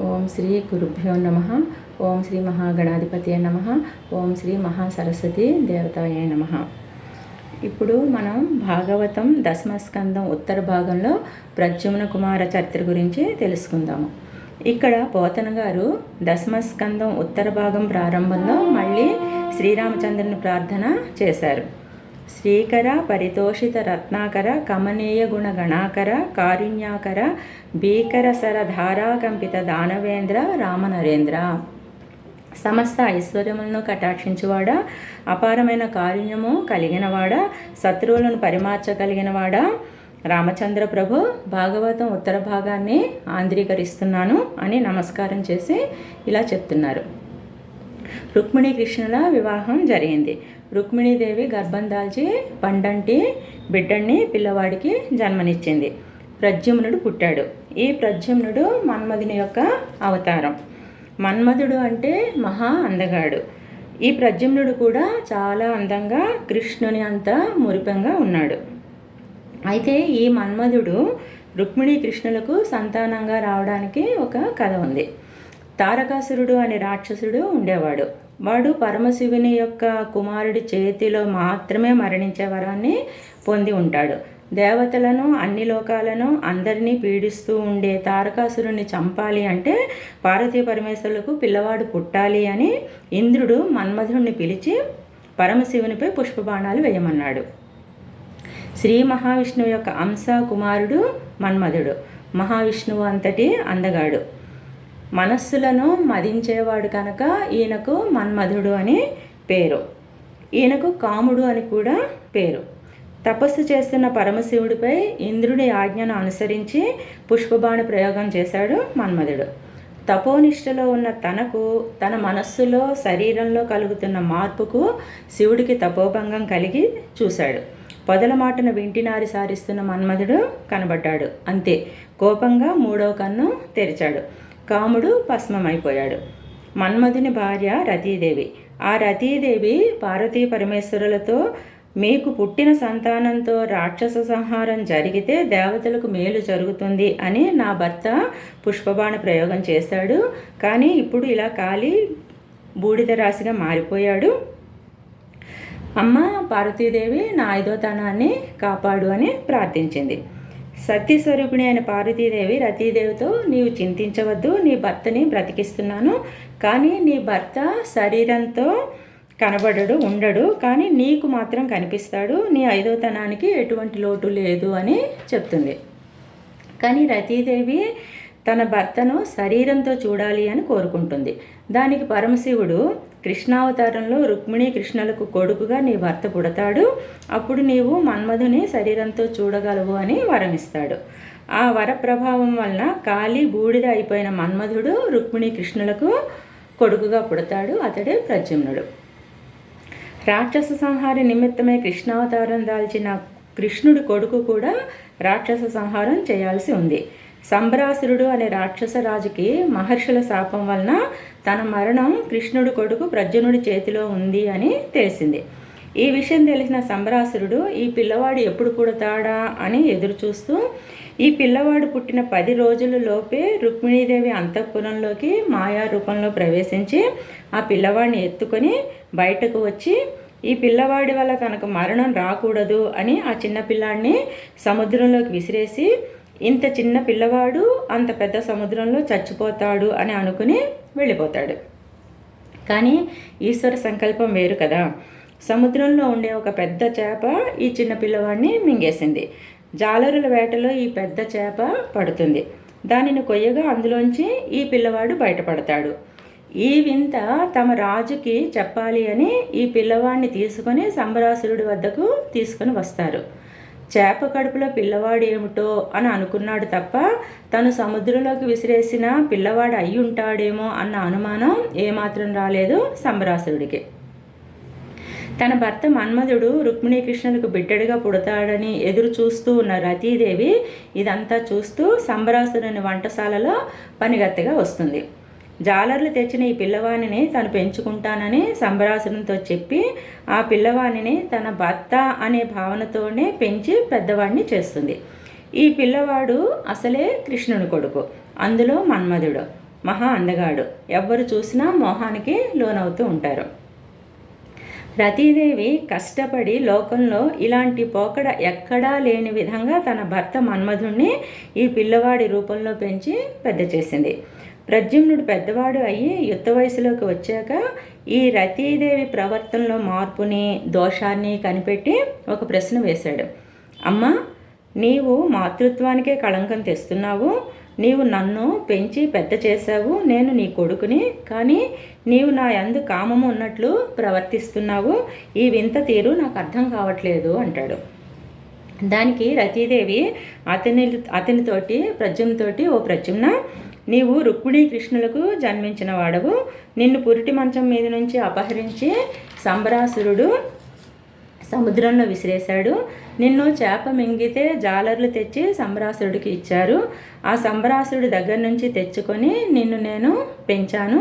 ఓం శ్రీ గురుభ్యో నమ. ఓం శ్రీ మహాగణాధిపతి నమ. ఓం శ్రీ మహాసరస్వతి దేవతాయ నమ. ఇప్పుడు మనం భాగవతం దశమస్కందం ఉత్తర భాగంలో ప్రద్యుమ్న కుమార చరిత్ర గురించి తెలుసుకుందాము. ఇక్కడ పోతన గారు దశమస్కందం ఉత్తర భాగం ప్రారంభంలో మళ్ళీ శ్రీరామచంద్రుని ప్రార్థన చేశారు. శ్రీకర పరితోషిత రత్నాకర కమనీయ గుణ గణాకర కారుణ్యాకర భీకరసర ధారాకంపిత దానవేంద్ర రామనరేంద్ర. సమస్త ఐశ్వర్యములను కటాక్షించువాడా అపారమైన కారుణ్యము కలిగినవాడా శత్రువులను పరిమార్చగలిగినవాడా రామచంద్ర ప్రభు భాగవతం ఉత్తర భాగాన్ని ఆంధ్రీకరిస్తున్నాను అని నమస్కారం చేసి ఇలా చెప్తున్నారు. రుక్మిణి కృష్ణుల వివాహం జరిగింది. రుక్మిణీదేవి గర్భం దాల్చి పండంటి బిడ్డని పిల్లవాడికి జన్మనిచ్చింది. ప్రద్యుమ్నుడు పుట్టాడు. ఈ ప్రద్యుమ్నుడు మన్మధుని యొక్క అవతారం. మన్మధుడు అంటే మహా అందగాడు. ఈ ప్రద్యుమ్నుడు కూడా చాలా అందంగా కృష్ణుని అంత మురిపంగా ఉన్నాడు. అయితే ఈ మన్మధుడు రుక్మిణి కృష్ణులకు సంతానంగా రావడానికి ఒక కథ ఉంది. తారకాసురుడు అనే రాక్షసుడు ఉండేవాడు. వాడు పరమశివుని యొక్క కుమారుడి చేతిలో మాత్రమే మరణించే వరాన్ని పొంది ఉంటాడు. దేవతలను అన్ని లోకాలను అందరినీ పీడిస్తూ ఉండే తారకాసురుణ్ణి చంపాలి అంటే పార్వతీ పరమేశ్వరులకు పిల్లవాడు పుట్టాలి అని ఇంద్రుడు మన్మధుడిని పిలిచి పరమశివునిపై పుష్పబాణాలు వేయమన్నాడు. శ్రీ మహావిష్ణువు యొక్క అంశ కుమారుడు మన్మధుడు. మహావిష్ణువు అంతటి అందగాడు. మనస్సులను మదించేవాడు కనుక ఈయనకు మన్మధుడు అని పేరు. ఈయనకు కాముడు అని కూడా పేరు. తపస్సు చేస్తున్న పరమశివుడిపై ఇంద్రుడి ఆజ్ఞను అనుసరించి పుష్పబాణ ప్రయోగం చేశాడు మన్మధుడు. తపోనిష్టలో ఉన్న తనకు తన మనస్సులో శరీరంలో కలుగుతున్న మార్పుకు శివుడికి తపోభంగం కలిగి చూశాడు. పొదల మాటను వింటినారి సారిస్తున్న మన్మధుడు కనబడ్డాడు. అంతే కోపంగా మూడవ కన్ను తెరిచాడు. కాముడు భస్మమైపోయాడు. మన్మధుని భార్య రతీదేవి. ఆ రతీదేవి పార్వతీ పరమేశ్వరులతో మీకు పుట్టిన సంతానంతో రాక్షస సంహారం జరిగితే దేవతలకు మేలు జరుగుతుంది అని నా భర్త పుష్పబాణ ప్రయోగం చేశాడు. కానీ ఇప్పుడు ఇలా కాలి బూడిద రాశిగా మారిపోయాడు. అమ్మ పార్వతీదేవి నా ఐదోతనాన్ని కాపాడు అని ప్రార్థించింది. సత్యస్వరూపిణి అయిన పార్వతీదేవి రతీదేవితో నీవు చింతించవద్దు నీ భర్తని బ్రతికిస్తున్నాను. కానీ నీ భర్త శరీరంతో కనబడడు ఉండడు. కానీ నీకు మాత్రం కనిపిస్తాడు. నీ ఐదోతనానికి ఎటువంటి లోటు లేదు అని చెప్తుంది. కానీ రతీదేవి తన భర్తను శరీరంతో చూడాలి అని కోరుకుంటుంది. దానికి పరమశివుడు కృష్ణావతారంలో రుక్మిణి కృష్ణులకు కొడుకుగా నీ భర్త పుడతాడు. అప్పుడు నీవు మన్మధుని శరీరంతో చూడగలవు అని వరమిస్తాడు. ఆ వర ప్రభావం వలన కాలి బూడిద అయిపోయిన మన్మధుడు రుక్మిణి కృష్ణులకు కొడుకుగా పుడతాడు అతడే ప్రజమ్నుడు రాక్షస సంహార నిమిత్తమే కృష్ణావతారం దాల్చిన కృష్ణుడి కొడుకు కూడా రాక్షస సంహారం చేయాల్సి ఉంది. సంబరాసురుడు అనే రాక్షసరాజుకి మహర్షుల శాపం వలన తన మరణం కృష్ణుడు కొడుకు ప్రజ్ఞనుడి చేతిలో ఉంది అని తెలిసింది. ఈ విషయం తెలిసిన సంబరాసురుడు ఈ పిల్లవాడు ఎప్పుడు పుడతాడా? అని ఎదురు చూస్తూ ఈ పిల్లవాడు పుట్టిన పది రోజుల లోపే రుక్మిణీదేవి అంతఃపురంలోకి మాయా రూపంలో ప్రవేశించి ఆ పిల్లవాడిని ఎత్తుకొని బయటకు వచ్చి ఈ పిల్లవాడి వల్ల తనకు మరణం రాకూడదు అని ఆ చిన్న పిల్లాడిని సముద్రంలోకి విసిరేసి ఇంత చిన్న పిల్లవాడు అంత పెద్ద సముద్రంలో చచ్చిపోతాడు అని అనుకుని వెళ్ళిపోతాడు. కానీ ఈశ్వర సంకల్పం వేరు కదా. సముద్రంలో ఉండే ఒక పెద్ద చేప ఈ చిన్న పిల్లవాడిని మింగేసింది. జాలరుల వేటలో ఈ పెద్ద చేప పడుతుంది. దానిని కొయ్యగా అందులోంచి ఈ పిల్లవాడు బయటపడతాడు. ఈ వింత తమ రాజుకి చెప్పాలి అని ఈ పిల్లవాడిని తీసుకొని సంబరాసురుడి వద్దకు తీసుకొని వస్తారు. చేప కడుపులో పిల్లవాడు ఏమిటో అని అనుకున్నాడు తప్ప తను సముద్రంలోకి విసిరేసిన పిల్లవాడు అయి ఉంటాడేమో అన్న అనుమానం ఏమాత్రం రాలేదు సంబరాసురుడికి. తన భర్త మన్మధుడు రుక్మిణీకృష్ణులకు బిడ్డడిగా పుడతాడని ఎదురు చూస్తూ ఉన్న రతీదేవి ఇదంతా చూస్తూ సంబరాసురుని వంటశాలలో పనిగత్తగా వస్తుంది. జాలర్లు తెచ్చిన ఈ పిల్లవాణిని తను పెంచుకుంటానని సంబరాసురంతో చెప్పి ఆ పిల్లవాణిని తన భర్త అనే భావనతోనే పెంచి పెద్దవాడిని చేస్తుంది. ఈ పిల్లవాడు అసలే కృష్ణుని కొడుకు. అందులో మన్మధుడు మహా అందగాడు. ఎవ్వరు చూసినా మోహానికి లోనవుతూ ఉంటారు. రతీదేవి కష్టపడి లోకంలో ఇలాంటి పోకడ ఎక్కడా లేని విధంగా తన భర్త మన్మధుణ్ణి ఈ పిల్లవాడి రూపంలో పెంచి పెద్ద చేసింది ప్రద్యుమ్నుడు పెద్దవాడు అయ్యి యుద్ధ వయసులోకి వచ్చాక ఈ రతీదేవి ప్రవర్తనలో మార్పుని దోషాన్ని కనిపెట్టి ఒక ప్రశ్న వేశాడు. అమ్మ నీవు మాతృత్వానికే కళంకం తెస్తున్నావు. నీవు నన్ను పెంచి పెద్ద చేశావు. నేను నీ కొడుకుని. కానీ నీవు నా యందు కామము ఉన్నట్లు ప్రవర్తిస్తున్నావు. ఈ వింత తీరు నాకు అర్థం కావట్లేదు అంటాడు. దానికి రతీదేవి అతని అతనితోటి ప్రజ్యంతోటి ఓ ప్రజ్యుమ్న నీవు రుక్మిణీ కృష్ణులకు జన్మించిన వాడవు. నిన్ను పురిటి మంచం మీద నుంచి అపహరించి సంబరాసురుడు సముద్రంలో విసిరేశాడు. నిన్ను చేప మింగితే జాలర్లు తెచ్చి సంబరాసురుడికి ఇచ్చారు. ఆ సంబరాసురుడి దగ్గర నుంచి తెచ్చుకొని నిన్ను నేను పెంచాను.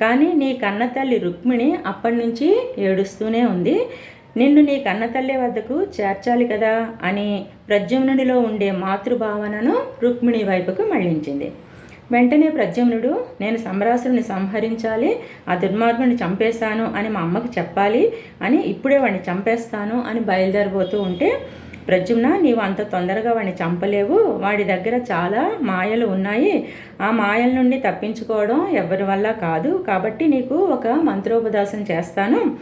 కానీ నీ కన్నతల్లి రుక్మిణి అప్పటి నుంచి ఏడుస్తూనే ఉంది. నిన్ను నీ కన్నతల్లి వద్దకు చేర్చాలి కదా అని ప్రద్యుమ్నుడిలో ఉండే మాతృభావనను రుక్మిణి వైపుకు మళ్ళించింది. వెంటనే ప్రద్యుమ్నుడు నేను సమరాసురుని సంహరించాలి ఆ దుర్మార్గుని చంపేశాను అని మా అమ్మకి చెప్పాలి అని ఇప్పుడే వాడిని చంపేస్తాను అని బయలుదేరిపోతూ ఉంటే ప్రజుమ్న నీవు అంత తొందరగా వాడిని చంపలేవు. వాడి దగ్గర చాలా మాయలు ఉన్నాయి. ఆ మాయల నుండి తప్పించుకోవడం ఎవరి వల్ల కాదు. కాబట్టి నీకు ఒక మంత్రోపదాసం చేస్తాను.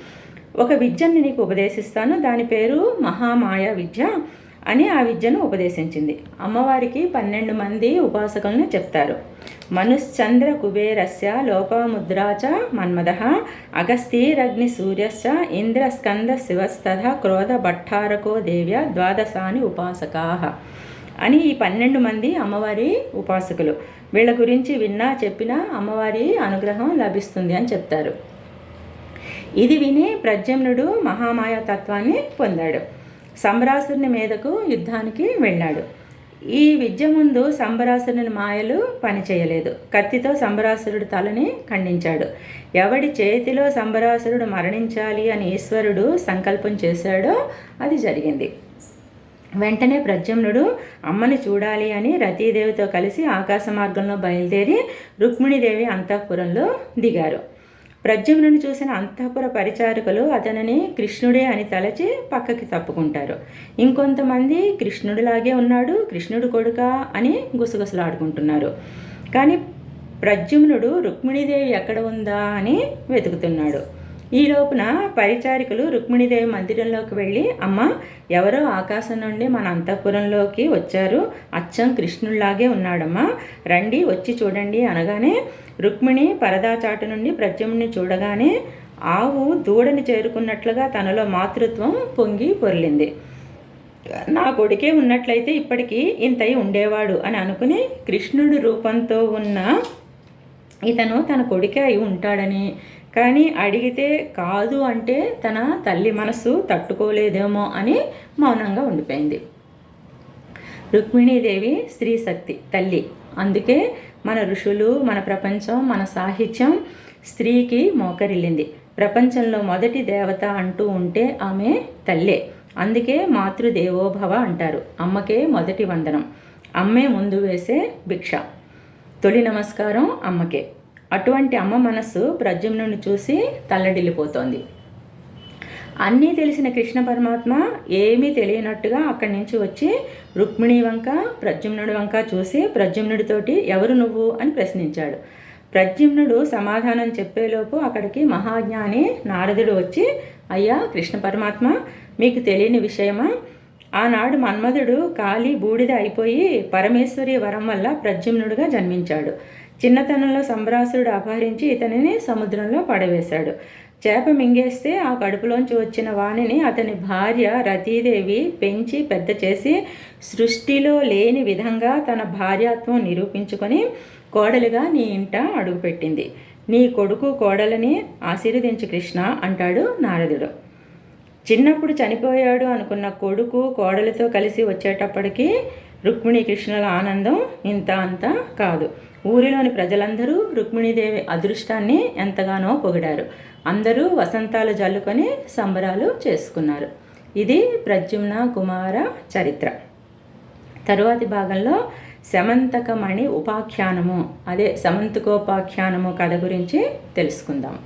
ఒక విద్యని నీకు ఉపదేశిస్తాను. దాని పేరు మహామాయ విద్య. అని ఆ విద్యను ఉపదేశించింది. అమ్మవారికి పన్నెండు మంది ఉపాసకులను చెప్తారు. మనుశ్చంద్ర కుబేరస్య లోపముద్రాచ మన్మద అగస్తీరగ్ని సూర్యశ్చ ఇంద్రస్కంద శివస్తథ క్రోధ భట్టారకో దేవ్య ద్వాదశాని ఉపాసకా అని ఈ పన్నెండు మంది అమ్మవారి ఉపాసకులు. వీళ్ళ గురించి విన్నా చెప్పినా అమ్మవారి అనుగ్రహం లభిస్తుంది అని చెప్తారు. ఇది విని ప్రజమ్నుడు మహామాయా తత్వాన్ని పొందాడు. సంబరాసురుని మీదకు యుద్ధానికి వెళ్ళాడు. ఈ విద్య ముందు సంబరాసురుని మాయలు పనిచేయలేదు కత్తితో సంబరాసురుడు తలని ఖండించాడు. ఎవడి చేతిలో సంబరాసురుడు మరణించాలి అని ఈశ్వరుడు సంకల్పం చేశాడో అది జరిగింది. వెంటనే ప్రద్యుమ్నుడు అమ్మని చూడాలి అని రతీదేవితో కలిసి ఆకాశ మార్గంలో బయలుదేరి రుక్మిణీదేవి అంతఃపురంలో దిగారు. ప్రద్యుమ్నుని చూసిన అంతఃపుర పరిచారకులు అతనిని కృష్ణుడే అని తలచి పక్కకి తప్పుకుంటారు. ఇంకొంతమంది కృష్ణుడిలాగే ఉన్నాడు కృష్ణుడు కొడుక అని గుసగుసలాడుకుంటున్నారు. కానీ ప్రద్యుమ్నుడు రుక్మిణీదేవి ఎక్కడ ఉందా అని వెతుకుతున్నాడు. ఈ లోపున పరిచారికులు రుక్మిణీదేవి మందిరంలోకి వెళ్ళి అమ్మ ఎవరో ఆకాశం నుండి మన అంతఃపురంలోకి వచ్చారు. అచ్చం కృష్ణుల్లాగే ఉన్నాడమ్మా. రండి వచ్చి చూడండి అనగానే రుక్మిణి పరదాచాటు నుండి ప్రత్యుమ్ని చూడగానే ఆవు దూడని చేరుకున్నట్లుగా తనలో మాతృత్వం పొంగి పొర్లింది. నా కొడుకే ఉన్నట్లయితే ఇప్పటికీ ఇంతై ఉండేవాడు అని అనుకుని కృష్ణుడి రూపంతో ఉన్న ఇతను తన కొడుకే అయి ఉంటాడని కానీ అడిగితే కాదు అంటే తన తల్లి మనసు తట్టుకోలేదేమో అని మౌనంగా ఉండిపోయింది. రుక్మిణీదేవి స్త్రీ శక్తి తల్లి. అందుకే మన ఋషులు మన ప్రపంచం మన సాహిత్యం స్త్రీకి మోకరిల్లింది. ప్రపంచంలో మొదటి దేవత అంటూ ఉంటే ఆమె తల్లే. అందుకే మాతృదేవోభవ అంటారు. అమ్మకే మొదటి వందనం. అమ్మే ముందు వేసే భిక్ష. తొలి నమస్కారం అమ్మకే. అటువంటి అమ్మ మనస్సు ప్రద్యుమ్నుని చూసి తల్లడిల్లిపోతోంది. అన్నీ తెలిసిన కృష్ణ పరమాత్మ ఏమీ తెలియనట్టుగా అక్కడి నుంచి వచ్చి రుక్మిణి వంక ప్రద్యుమ్నుడి వంక చూసి ప్రద్యుమ్నుడితోటి ఎవరు నువ్వు అని ప్రశ్నించాడు. ప్రద్యుమ్నుడు సమాధానం చెప్పేలోపు అక్కడికి మహాజ్ఞాని నారదుడు వచ్చి అయ్యా కృష్ణ పరమాత్మ మీకు తెలియని విషయమా? ఆనాడు మన్మధుడు కాలి బూడిద అయిపోయి పరమేశ్వరి వరం వల్ల ప్రద్యుమ్నుడుగా జన్మించాడు. చిన్నతనంలో సంబరాసురుడు అపహరించి ఇతనిని సముద్రంలో పడవేశాడు. చేప మింగేస్తే ఆ కడుపులోంచి వచ్చిన వాణిని అతని భార్య రతీదేవి పెంచి పెద్ద చేసి సృష్టిలో లేని విధంగా తన భార్యాత్వం నిరూపించుకొని కోడలుగా నీ ఇంట అడుగుపెట్టింది. నీ కొడుకు కోడలని ఆశీర్వదించు కృష్ణ అంటాడు నారదుడు. చిన్నప్పుడు చనిపోయాడు అనుకున్న కొడుకు కోడలితో కలిసి వచ్చేటప్పటికి రుక్మిణీ కృష్ణుల ఆనందం ఇంత అంత కాదు. ఊరిలోని ప్రజలందరూ రుక్మిణీదేవి అదృష్టాన్ని ఎంతగానో పొగిడారు. అందరూ వసంతాలు జల్లుకొని సంబరాలు చేసుకున్నారు. ఇది ప్రద్యుమ్న కుమార చరిత్ర. తరువాతి భాగంలో సమంతకమణి ఉపాఖ్యానము. అదే సమంతకోపాఖ్యానము కథ గురించి తెలుసుకుందాం.